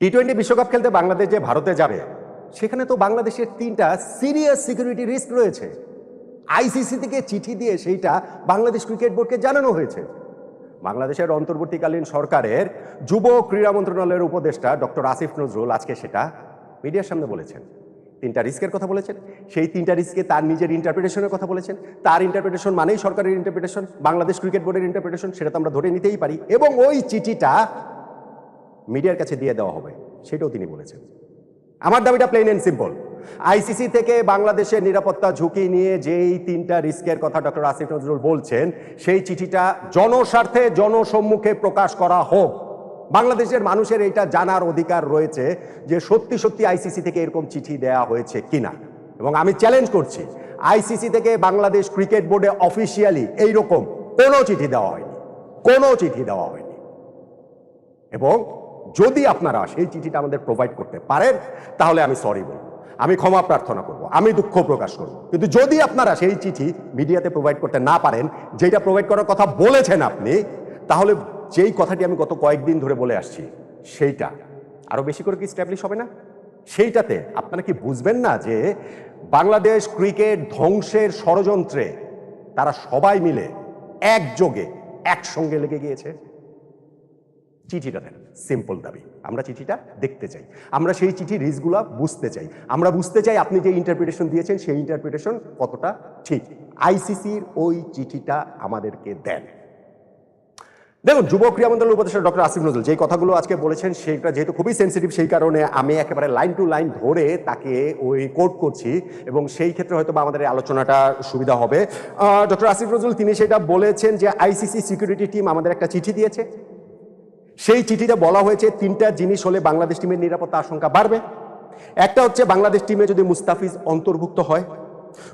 T twenty বিশ্বকাপ খেলতে বাংলাদেশ যে ভারতে যাবে, সেখানে তো বাংলাদেশের তিনটা সিরিয়াস সিকিউরিটি রিস্ক রয়েছে। আইসিসি থেকে চিঠি দিয়ে সেইটা বাংলাদেশ ক্রিকেট বোর্ডকে জানানো হয়েছে। বাংলাদেশের অন্তর্বর্তীকালীন সরকারের যুব ক্রীড়া মন্ত্রণালয়ের উপদেষ্টা ডক্টর আসিফ নজরুল আজকে সেটা মিডিয়ার সামনে বলেছেন। তিনটা রিস্কের কথা বলেছেন, সেই তিনটা রিস্কে তার নিজের ইন্টারপ্রিটেশনের কথা বলেছেন। তার ইন্টারপ্রিটেশন মানেই সরকারের ইন্টারপ্রিটেশন বাংলাদেশ ক্রিকেট বোর্ডের ইন্টারপ্রিটেশন সেটা তো আমরা ধরে নিতেই পারি। এবং ওই চিঠিটা মিডিয়ার কাছে দিয়ে দেওয়া হবে, সেটাও তিনি বলেছেন। আমার দাবিটা প্লেন অ্যান্ড সিম্পল আইসিসি থেকে বাংলাদেশের নিরাপত্তা ঝুঁকি নিয়ে যেই তিনটা রিস্কের কথা ডক্টর আসিফ নজরুল বলছেন, সেই চিঠিটা জনস্বার্থে, জনসম্মুখে প্রকাশ করা হোক। বাংলাদেশের মানুষের এটা জানার অধিকার রয়েছে যে সত্যি সত্যি আইসিসি থেকে এরকম চিঠি দেয়া হয়েছে কিনা। এবং আমি চ্যালেঞ্জ করছি আইসিসি থেকে বাংলাদেশ ক্রিকেট বোর্ডে অফিসিয়ালি এইরকম কোনো চিঠি দেওয়া হয়নি, কোনো চিঠি দেওয়া হয়নি। এবং যদি আপনারা সেই চিঠিটা আমাদের প্রোভাইড করতে পারেন, তাহলে আমি সরি বলব। আমি ক্ষমা প্রার্থনা করব। আমি দুঃখ প্রকাশ করব। কিন্তু যদি আপনারা সেই চিঠি মিডিয়াতে প্রোভাইড করতে না পারেন, যেটা প্রোভাইড করার কথা বলেছেন আপনি, তাহলে যেই কথাটি আমি গত কয়েকদিন ধরে বলে আসছি, সেইটা। আরও বেশি করে কি স্ট্যাবলিশ হবে না? সেইটাতে আপনারা কি বুঝবেন না যে বাংলাদেশ ক্রিকেট ধ্বংসের ষড়যন্ত্রে তারা সবাই মিলে একযোগে একসঙ্গে লেগে গিয়েছে? চিঠিটা দেন। সিম্পল দাবি। আমরা চিঠিটা দেখতে চাই। আমরা সেই চিঠি রিস্কগুলো বুঝতে চাই। আমরা বুঝতে চাই আপনি যে ইন্টারপ্রিটেশন দিয়েছেন, সেই ইন্টারপ্রিটেশন কতটা ঠিক। আইসিসির ওই চিঠিটা আমাদেরকে দেন। দেখুন, যুব ক্রীড়া মন্ত্রণালয়ের উপদেষ্টা ডক্টর আসিফ নজরুল যে কথাগুলো আজকে বলেছেন, সেইটা যেহেতু খুবই সেন্সিটিভ সেই কারণে আমি একেবারে লাইন টু লাইন ধরে তাকে ওই কোট করছি এবং সেই ক্ষেত্রে হয়তো বা আমাদের আলোচনাটা সুবিধা হবে। ডক্টর আসিফ নজরুল, তিনি সেটা বলেছেন যে আইসিসি সিকিউরিটি টিম আমাদের একটা চিঠি দিয়েছে। সেই চিঠিতে বলা হয়েছে, তিনটা জিনিস হলে বাংলাদেশ টিমের নিরাপত্তা আশঙ্কা বাড়বে। একটা হচ্ছে, বাংলাদেশ টিমে যদি মুস্তাফিজ অন্তর্ভুক্ত হয়।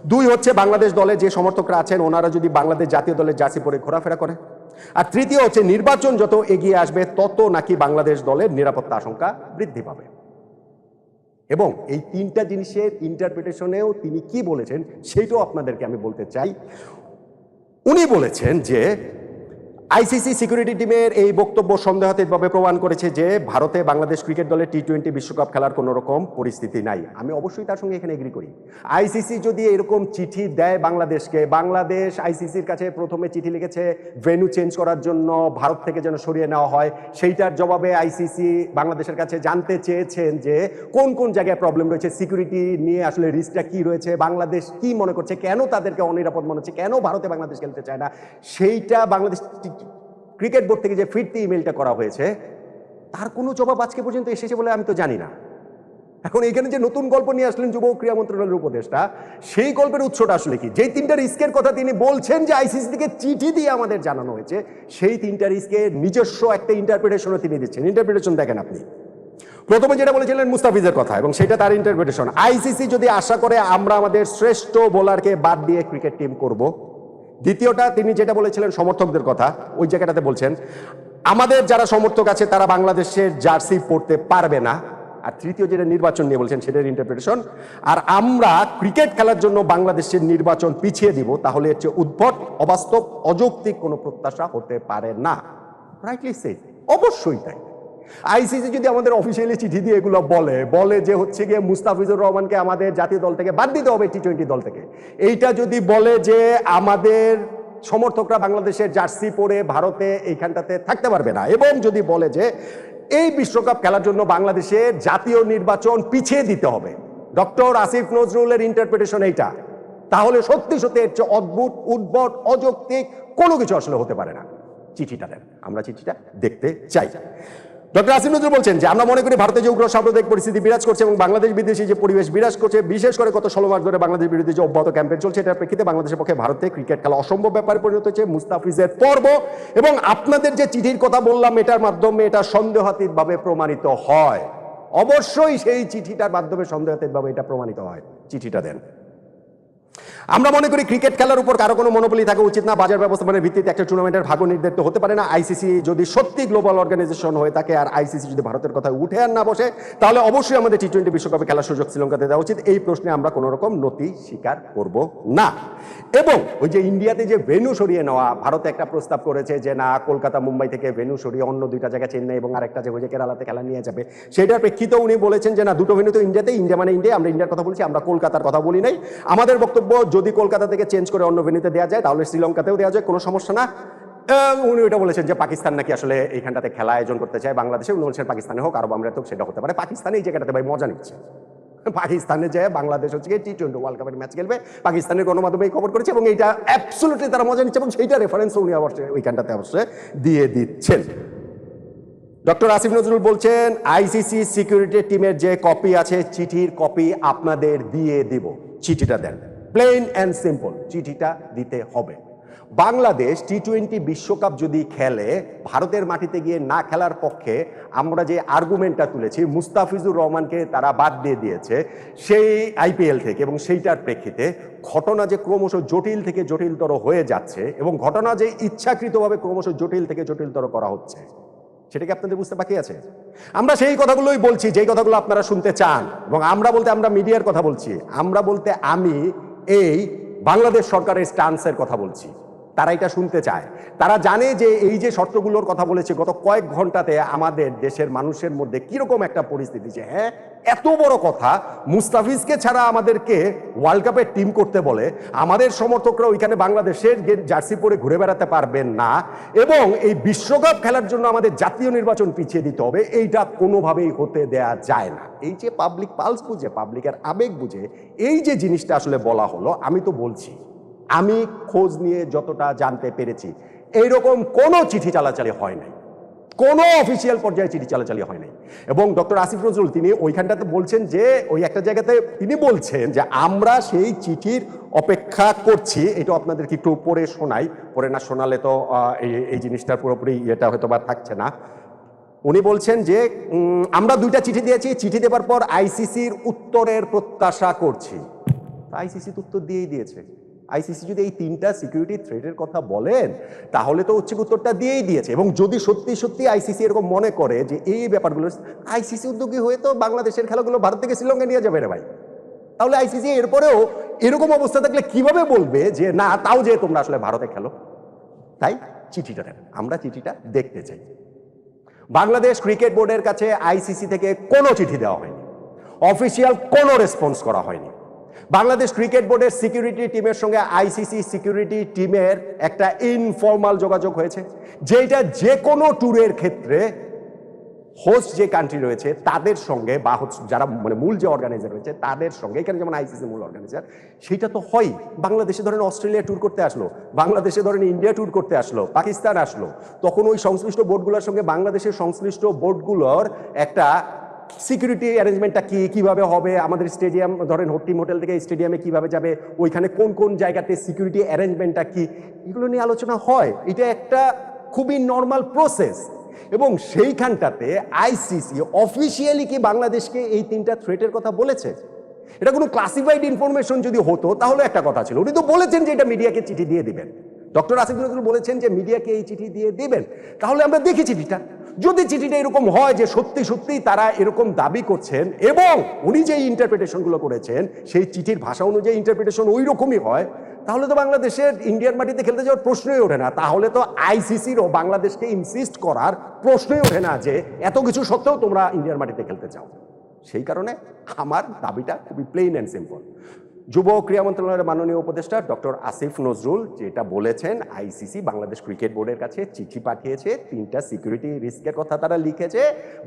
দুই হচ্ছে, বাংলাদেশ দলে যে সমর্থকরা আছেন, ওনারা যদি বাংলাদেশ জাতীয় দলের জার্সি পরে ঘোরাফেরা করে। আর তৃতীয় হচ্ছে, নির্বাচন যত এগিয়ে আসবে, তত নাকি বাংলাদেশ দলের নিরাপত্তা আশঙ্কা বৃদ্ধি পাবে। এবং এই তিনটা জিনিসের ইন্টারপ্রিটেশনেও তিনি কি বলেছেন, সেইটাও আপনাদেরকে আমি বলতে চাই। উনি বলেছেন যে আইসিসি সিকিউরিটি টিমের এই বক্তব্য সন্দেহাতীতভাবে প্রমাণ করেছে যে ভারতে বাংলাদেশ ক্রিকেট দলের টি টোয়েন্টি বিশ্বকাপ খেলার কোনো রকম পরিস্থিতি নাই। আমি অবশ্যই তার সঙ্গে এখানে এগ্রি করি। আইসিসি যদি এরকম চিঠি দেয় বাংলাদেশকে, বাংলাদেশ আইসিসির কাছে প্রথমে চিঠি লিখেছে ভেন্যু চেঞ্জ করার জন্য ভারত থেকে যেন সরিয়ে নেওয়া হয়। সেইটার জবাবে আইসিসি বাংলাদেশের কাছে জানতে চেয়েছেন যে কোন কোন জায়গায় প্রবলেম রয়েছে, সিকিউরিটি নিয়ে আসলে রিস্কটা কি রয়েছে, বাংলাদেশ কি মনে করছে, কেন তাদেরকে অনিরাপদ মনে হচ্ছে, কেন ভারতে বাংলাদেশ খেলতে চায় না? সেইটা বাংলাদেশ ক্রিকেট বোর্ড থেকে যে ফিরতি ইমেলটা করা হয়েছে, তার কোনো জবাব আজকে পর্যন্ত এসেছে বলে আমি তো জানি না। এখন এখানে যে নতুন গল্প নিয়ে আসলেন যুব ক্রীড়া মন্ত্রণালয়ের উপদেষ্টা, সেই গল্পের উৎসটা আসলে কি? যেই তিনটা রিস্কের কথা তিনি বলছেন যে আইসিসি থেকে চিঠি দিয়ে আমাদের জানানো হয়েছে, সেই তিনটা রিস্কের নিজস্ব একটা ইন্টারপ্রিটেশনও তিনি দিচ্ছেন। ইন্টারপ্রিটেশন দেখেন আপনি। প্রথমে যেটা বলেছিলেন মুস্তাফিজের কথা, এবং সেটা তার ইন্টারপ্রিটেশন আইসিসি যদি আশা করে আমরা আমাদের শ্রেষ্ঠ বোলারকে বাদ দিয়ে ক্রিকেট টিম করব দ্বিতীয়টা, তিনি যেটা বলেছিলেন সমর্থকদের কথা, ওই জায়গাটাতে বলছেন, আমাদের যারা সমর্থক আছে, তারা বাংলাদেশের জার্সি পড়তে পারবে না। আর তৃতীয় যেটা নির্বাচন নিয়ে বলছেন, সেটার ইন্টারপ্রিটেশন আর আমরা ক্রিকেট খেলার জন্য বাংলাদেশের নির্বাচন পিছিয়ে দিব, তাহলে হচ্ছে উদ্ভট, অবাস্তব, অযৌক্তিক কোনো প্রত্যাশা হতে পারে না। রাইটলি সে অবশ্যই তাই। আইসিসি যদি আমাদের অফিসিয়ালি চিঠি দিয়ে এগুলো বলে বলে যে হচ্ছে গিয়ে মুস্তাফিজুর রহমানকে আমাদের জাতীয় দল থেকে বাদ দিতে হবে টি টোয়েন্টি দল থেকে। এইটা যদি বলে যে আমাদের সমর্থকরা বাংলাদেশের জার্সি পরে ভারতে এইখানটাতে থাকতে পারবে না, এবং যদি বলে যে এই বিশ্বকাপ খেলার জন্য বাংলাদেশের জাতীয় নির্বাচন পিছিয়ে দিতে হবে, ডক্টর আসিফ নজরুলের ইন্টারপ্রিটেশন এইটা, তাহলে সত্যি সত্যি এর চেয়ে অদ্ভুত, উদ্ভট, অযৌক্তিক কোনো কিছু আসলে হতে পারে না। চিঠিটা দেন, আমরা চিঠিটা দেখতে চাই। ডক্টর আসিম নজরুল বলছেন যে, আমরা মনে করি ভারতে যে উগ্র সাম্প্রদায়িক পরিস্থিতি বিরাজ করছে এবং বাংলাদেশ বিদেশি যে পরিবেশ বিরাজ করছে, বিশেষ করে গত ষোলো মাস ধরে বাংলাদেশ বিরুদ্ধে যে অব্যাহত ক্যাম্পেইন চলছে, এটার প্রেক্ষিতে বাংলাদেশের পক্ষে ভারতে ক্রিকেট খেলা অসম্ভব ব্যাপারে পরিণত হচ্ছে মুস্তাফিজের পর্ব এবং আপনাদের যে চিঠির কথা বললাম, এটার মাধ্যমে এটা সন্দেহাতীতভাবে প্রমাণিত হয়। অবশ্যই সেই চিঠিটার মাধ্যমে সন্দেহাতীতভাবে এটা প্রমাণিত হয়। চিঠিটা দেন। আমরা মনে করি ক্রিকেট খেলার উপর কারও কোনো মনোবলি থাকা উচিত না। বাজার ব্যবস্থাপনার ভিত্তিতে একটা টুর্নামেন্টের ভাগ্য নির্ধারিত হতে পারে না। আইসিসি যদি সত্যি গ্লোবাল অর্গানাইজেশন হয়ে থাকে আর আইসিসি যদি ভারতের কথা উঠে আর না বসে, তাহলে অবশ্যই আমাদের টি টোয়েন্টি বিশ্বকাপে খেলার সুযোগ শ্রীলঙ্কাতে দেওয়া উচিত। এই প্রশ্নে আমরা কোনো রকম নতি স্বীকার করব না। এবং ওই যে ইন্ডিয়াতে যে ভেনু সরিয়ে নেওয়া, ভারতে একটা প্রস্তাব করেছে যে, না, কলকাতা, মুম্বাই থেকে ভেনু সরিয়ে অন্য দুইটা জায়গা চেন্নাই এবং আরেকটা যে যে কেরালাতে খেলা নিয়ে যাবে। সেটার প্রেক্ষিতে উনি বলেছেন যে, না, দুটো ভেনু তো ইন্ডিয়াতে ইন্ডিয়া মানে ইন্ডিয়া, আমরা ইন্ডিয়ার কথা বলছি, আমরা কলকাতার কথা বলি নাই। আমাদের বক্তব্য, যদি কলকাতা থেকে চেঞ্জ করে অন্য ভেনুতে দেওয়া যায়, তাহলে শ্রীলঙ্কাতেও দেওয়া যায়, কোনো সমস্যা না। উনি ওটা বলেছেন যে, পাকিস্তান নাকি আসলে এইখানটাতে খেলা আয়োজন করতে চায় বাংলাদেশে, উনি বলছেন পাকিস্তানে হোক, আরব আমরা তো সেটা হতে পারে। পাকিস্তানে এই জায়গাটাতে ভাই মজা নিচ্ছে। পাকিস্তানে যায় বাংলাদেশ হচ্ছে টি টোয়েন্টি ওয়ার্ল্ড কাপের ম্যাচ খেলবে। পাকিস্তানের গণমাধ্যমে এই খবর করেছে এবং এইটা অ্যাবসোলুটলি তারা মজা নিচ্ছে এবং সেইটা রেফারেন্স উনি অবশ্যই ওইখানটাতে অবশ্যই দিয়ে দিচ্ছেন। ডক্টর আসিফ নজরুল বলছেন আইসিসি সিকিউরিটি টিমের যে কপি আছে, চিঠির কপি আপনাদের দিয়ে দিব। চিঠিটা দেন। প্লেন অ্যান্ড সিম্পল চিঠিটা দিতে হবে। বাংলাদেশ টি টোয়েন্টি বিশ্বকাপ যদি খেলে, ভারতের মাটিতে গিয়ে না খেলার পক্ষে আমরা যে আর্গুমেন্টটা তুলেছি, মুস্তাফিজুর রহমানকে তারা বাদ দিয়ে দিয়েছে সেই আইপিএল থেকে এবং সেইটার প্রেক্ষিতে ঘটনা যে ক্রমশ জটিল থেকে জটিলতর হয়ে যাচ্ছে এবং ঘটনা যে ইচ্ছাকৃতভাবে ক্রমশ জটিল থেকে জটিলতর করা হচ্ছে, সেটা কি আপনাদের বুঝতে বাকি আছে? আমরা সেই কথাগুলোই বলছি, যেই কথাগুলো আপনারা শুনতে চান এবং আমরা বলতে আমরা মিডিয়ার কথা বলছি, আমরা বলতে আমি এই বাংলাদেশ সরকারের স্টান্সের কথা বলছি। তারা এটা শুনতে চায়। তারা জানে যে এই যে শর্তগুলোর কথা বলেছে, গত কয়েক ঘন্টাতে আমাদের দেশের মানুষের মধ্যে কীরকম একটা পরিস্থিতি যে হ্যাঁ এত বড় কথা মুস্তাফিজকে ছাড়া আমাদেরকে ওয়ার্ল্ড কাপের টিম করতে বলে, আমাদের সমর্থকরা ওইখানে বাংলাদেশের জার্সি পরে ঘুরে বেড়াতে পারবেন না এবং এই বিশ্বকাপ খেলার জন্য আমাদের জাতীয় নির্বাচন পিছিয়ে দিতে হবে, এইটা কোনোভাবেই হতে দেয়া যায় না। এই যে পাবলিক পালস বুঝে পাবলিকের আবেগ বুঝে, এই যে জিনিসটা আসলে বলা হলো, আমি তো বলছি। আমি খোঁজ নিয়ে যতটা জানতে পেরেছি, এইরকম কোনো চিঠি চালাচালি হয় নাই। কোনো অফিসিয়াল পর্যায়ে চিঠি চালাচালি হয় নাই। এবং ডক্টর আসিফ নজরুল, তিনি ওইখানটাতে বলছেন যে, ওই একটা জায়গাতে তিনি বলছেন যে, আমরা সেই চিঠির অপেক্ষা করছি। এটা আপনাদেরকে একটু পড়ে শোনাই। পরে না শোনালে তো এই- জিনিসটার পুরোপুরি ইয়েটা হয়তো বা থাকছে না। উনি বলছেন যে আমরা দুইটা চিঠি দিয়েছি। চিঠি দেওয়ার পর আইসিসির উত্তরের প্রত্যাশা করছি। আইসিসি উত্তর দিয়েই দিয়েছে। আইসিসি যদি এই তিনটা সিকিউরিটি থ্রেটের কথা বলেন, তাহলে তো হচ্ছে উত্তরটা দিয়েই দিয়েছে। এবং যদি সত্যি সত্যি আইসিসি এরকম মনে করে যে এই ব্যাপারগুলো, আইসিসি উদ্যোগী হয়ে তো বাংলাদেশের খেলাগুলো ভারত থেকে শ্রীলঙ্কা নিয়ে যাবে রে ভাই। তাহলে আইসিসি এরপরেও এরকম অবস্থা থাকলে কীভাবে বলবে যে, না, তাও যে তোমরা আসলে ভারতে খেলো? তাই চিঠিটা দেন। আমরা চিঠিটা দেখতে চাই। বাংলাদেশ ক্রিকেট বোর্ডের কাছে আইসিসি থেকে কোনো চিঠি দেওয়া হয়নি। অফিসিয়াল কোনো রেসপন্স করা হয়নি। বাংলাদেশ ক্রিকেট বোর্ডের সিকিউরিটি টিমের সঙ্গে আইসিসি সিকিউরিটি টিমের একটা ইনফর্মাল যোগাযোগ হয়েছে যেটা যে কোনো ট্যুরের ক্ষেত্রে হোস্ট যে কান্ট্রি রয়েছে, তাদের সঙ্গে বা যারা মানে মূল যে অর্গানাইজার রয়েছে, তাদের সঙ্গে, এখানে যেমন আইসিসি মূল অর্গানাইজার সেটা তো হয় বাংলাদেশে ধরেন অস্ট্রেলিয়া ট্যুর করতে আসলো, বাংলাদেশে ধরেন ইন্ডিয়া ট্যুর করতে আসলো, পাকিস্তান আসলো, তখন ওই সংশ্লিষ্ট বোর্ডগুলোর সঙ্গে বাংলাদেশের সংশ্লিষ্ট বোর্ডগুলোর একটা সিকিউরিটি অ্যারেঞ্জমেন্টটা কী, কীভাবে হবে? আমাদের স্টেডিয়াম ধরেন টিম হোটেল থেকে স্টেডিয়ামে কীভাবে যাবে? ওইখানে কোন কোন জায়গাতে সিকিউরিটি অ্যারেঞ্জমেন্টটা কী? এগুলো নিয়ে আলোচনা হয়। এটা একটা খুবই নর্মাল প্রসেস এবং সেইখানটাতে আইসিসি অফিসিয়ালি কি বাংলাদেশকে এই তিনটা থ্রেটের কথা বলেছে? এটা কোনো ক্লাসিফাইড ইনফরমেশন যদি হতো, তাহলে একটা কথা ছিল। উনি তো বলেছেন যে এটা মিডিয়াকে চিঠি দিয়ে দিবেন। ডক্টর আসিফ নজরুল বলেছেন যে মিডিয়াকে এই চিঠি দিয়ে দিবেন। তাহলে আমরা দেখি চিঠিটা। যদি চিঠিটা এরকম হয় যে সত্যি সত্যি তারা এরকম দাবি করছেন এবং উনি যে ইন্টারপ্রিটেশনগুলো করেছেন, সেই চিঠির ভাষা অনুযায়ী ইন্টারপ্রিটেশন ওই রকমই হয়, তাহলে তো বাংলাদেশের ইন্ডিয়ান মাটিতে খেলতে যাওয়ার প্রশ্নই ওঠে না। তাহলে তো আইসিসিরও বাংলাদেশকে ইনসিস্ট করার প্রশ্নই ওঠে না যে এত কিছু সত্ত্বেও তোমরা ইন্ডিয়ান মাটিতে খেলতে চাও। সেই কারণে আমার দাবিটা খুবই প্লেন অ্যান্ড সিম্পল যুব ক্রীড়া মন্ত্রণালয়ের মাননীয় উপদেষ্টা ডক্টর আসিফ নজরুল যেটা বলেছেন, আইসিসি, বাংলাদেশ ক্রিকেট বোর্ডের কাছে চিঠি পাঠিয়েছে। তিনটা সিকিউরিটি রিস্কের কথা তারা লিখেছে।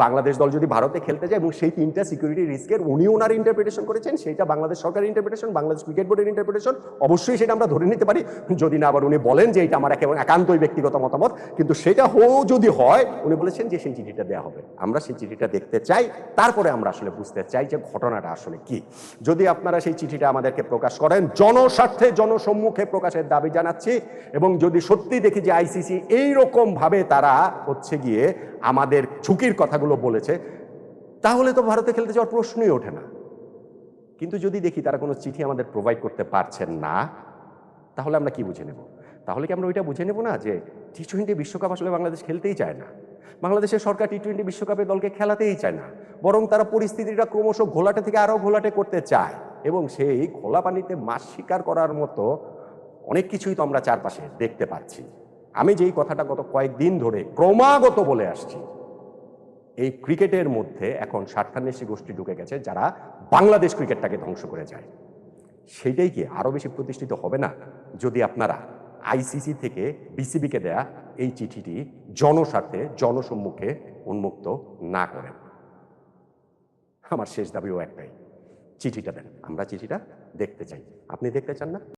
বাংলাদেশ দল যদি ভারতে খেলতে যায় এবং সেই তিনটা সিকিউরিটি রিস্কের উনি ওনার ইন্টারপ্রিটেশন করেছেন সেটা বাংলাদেশ সরকারের ইন্টারপ্রিটেশন বাংলাদেশ ক্রিকেট বোর্ডের ইন্টারপ্রিটেশন অবশ্যই সেটা আমরা ধরে নিতে পারি। যদি না, আবার উনি বলেন যে এটা আমার একান্তই ব্যক্তিগত মতামত, কিন্তু সেটা হও যদি হয়, উনি বলেছেন যে সেই চিঠিটা দেওয়া হবে। আমরা সেই চিঠিটা দেখতে চাই, তারপরে আমরা আসলে বুঝতে চাই যে ঘটনাটা আসলে কি। যদি আপনারা সেই চিঠিটা আমাদেরকে প্রকাশ করেন। জনস্বার্থে, জনসম্মুখে প্রকাশের দাবি জানাচ্ছি এবং যদি সত্যি দেখি যে আইসিসি এইরকম ভাবে তারা হচ্ছে গিয়ে আমাদের ঝুঁকির কথাগুলো বলেছে, তাহলে তো ভারতে খেলতে যাওয়ার প্রশ্নই ওঠে না। কিন্তু যদি দেখি তারা কোনো চিঠি আমাদের প্রোভাইড করতে পারছেন না, তাহলে আমরা কি বুঝে নেব? তাহলে কি আমরা ওইটা বুঝে নেব না যে টি টোয়েন্টি বিশ্বকাপ আসলে বাংলাদেশ খেলতেই চায় না? বাংলাদেশের সরকার টি টোয়েন্টি বিশ্বকাপে দলকে খেলাতেই চায় না, বরং তারা পরিস্থিতিটা ক্রমশ ঘোলাটে থেকে আরও ঘোলাটে করতে চায়। এবং সেই খোলা পানিতে মাছ শিকার করার মতো অনেক কিছুই তো আমরা চারপাশে দেখতে পাচ্ছি। আমি যেই কথাটা গত কয়েকদিন ধরে ক্রমাগত বলে আসছি, এই ক্রিকেটের মধ্যে এখন স্বার্থান্বেষী গোষ্ঠী ঢুকে গেছে যারা বাংলাদেশ ক্রিকেটটাকে ধ্বংস করে যায়। সেইটাই কি আরও বেশি প্রতিষ্ঠিত হবে না? যদি আপনারা আইসিসি থেকে বিসিবিকে দেয়া এই চিঠিটি জনস্বার্থে, জনসম্মুখে উন্মুক্ত না করেন। আমার শেষ দাবিও একটাই। চিঠিটা দেন। আমরা চিঠিটা দেখতে চাই। আপনি দেখতে চান না?